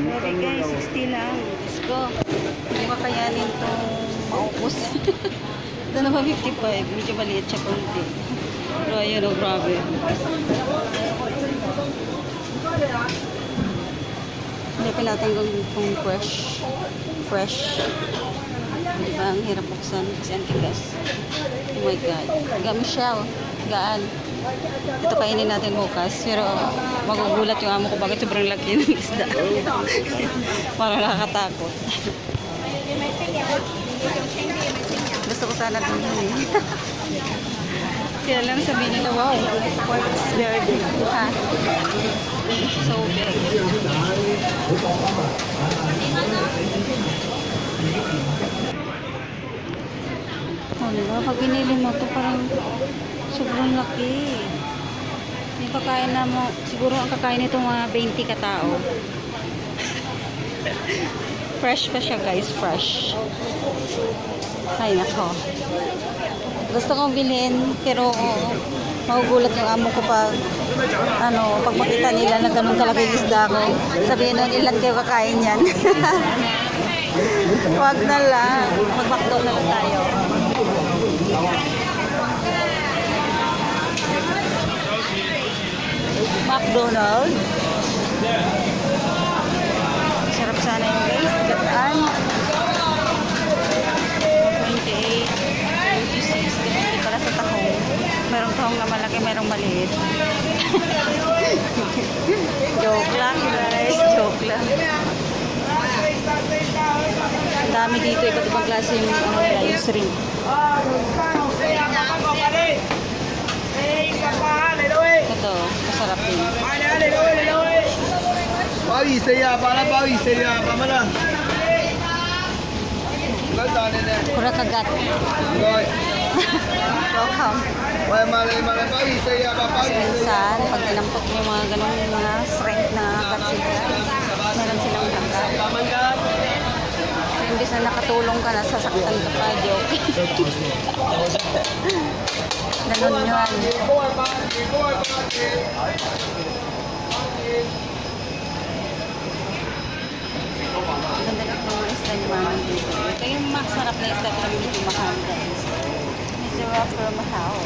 Grabe guys, 60 lang. Let's go. Hindi makayanin itong maupos. Ito na ba 55? Medyo maliit siya konti. Pero ayun, oh, grabe. Hanapin natin kung, fresh. Fresh. Di ba? Ang hirap buksan kasi ang tigas. Oh my God. Ga Michelle. Gaan. Ito kainin natin bukas. Pero magugulat yung amo ko bakit sobrang laki ng isda. Para nakakatakot. Gusto ko sana bilhin eh. Kaya lang sabihin nila, wow, it's very big. Ha? So big. Oh, diba? Pag binili mo to parang sobrang laki. Yung kakain na mo, siguro ang kakain nito mga 20 katao. fresh pa siya guys, fresh. Ay, nako. Gusto kong bilhin, pero magugulat yung amo ko pag ano, pag makita nila na ganun kalaki yung isda ko. Sabihin nun, ilan kayo kakain yan. Huwag na lang. Mag-McDo na lang tayo. McDonald's. Sarap sana yung guys. Gataan. 28. 26. Depende pala sa tahong. Merong tahong na malaki, merong maliit. Joke lang guys. Joke lang. Dami dito. Iba't ibang klase yung, ano, nila, yung shrimp. Ito, masarap din. bao gì xì à bà nó bao gì xì à bà mới na nakatulong ka, nasasaktan ka pa, joke. Ganun yun. ơi ba chị Ang ganda isda ni Mama dito. Ito yung masarap na isda pero medyo mahal guys. Medyo rough pero mahal.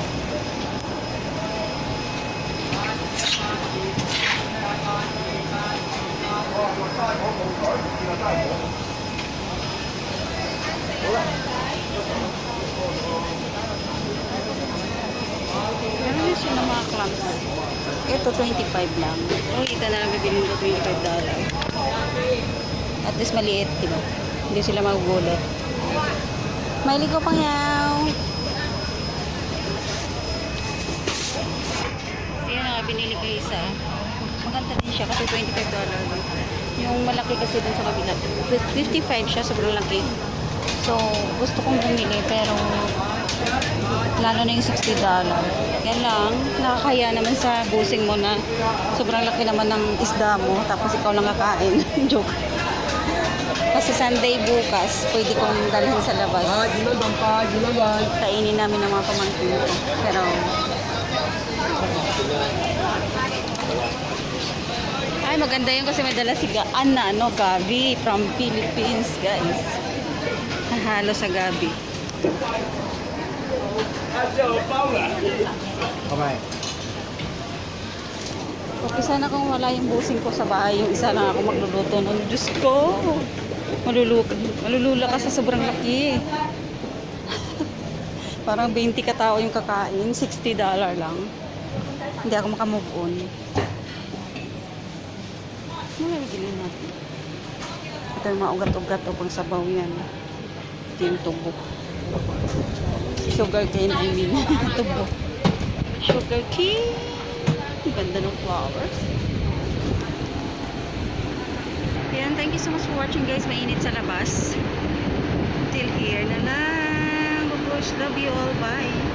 Meron na siya ng mga clams. Ito, 25 lang. Oh, kita na lang bibilin ko 25 dollar. At least maliit, di ba? Hindi sila magugulat. May ligo pang yaw. Ayan nga, binili ko isa. Maganda din siya kasi 25 dollar. Yung malaki kasi dun sa kabila. 55 siya, sobrang laki. So, gusto kong bumili pero lalo na yung 60 dollar. Yan lang, nakakaya naman sa busing mo na sobrang laki naman ng isda mo tapos ikaw lang kakain. Joke. Kasi Sunday bukas, pwede kong dalhin sa labas. nói đồng pa nói rồi Kainin namin ng mga pamangkin ko. Pero, ay maganda yun kasi may dala si Gaan na ano, Gabi from Philippines, guys. Hahalo sa Gabi. okay Okay, sana kung wala yung busing ko sa bahay, yung isa lang ako magluluto nun. Diyos ko! Malulula, malulula ka sa sobrang laki. Parang 20 katao yung kakain, 60 dollar lang. Hindi ako makamove on. Ano nabibili natin? Ito yung mga ugat-ugat o pang sabaw yan. Yung tubo. Sugar cane, I mean. tubo. Sugar cane. Ganda ng flowers. Ayan, thank you so much for watching guys. Mainit sa labas. Till here na lang. Love you all. Bye.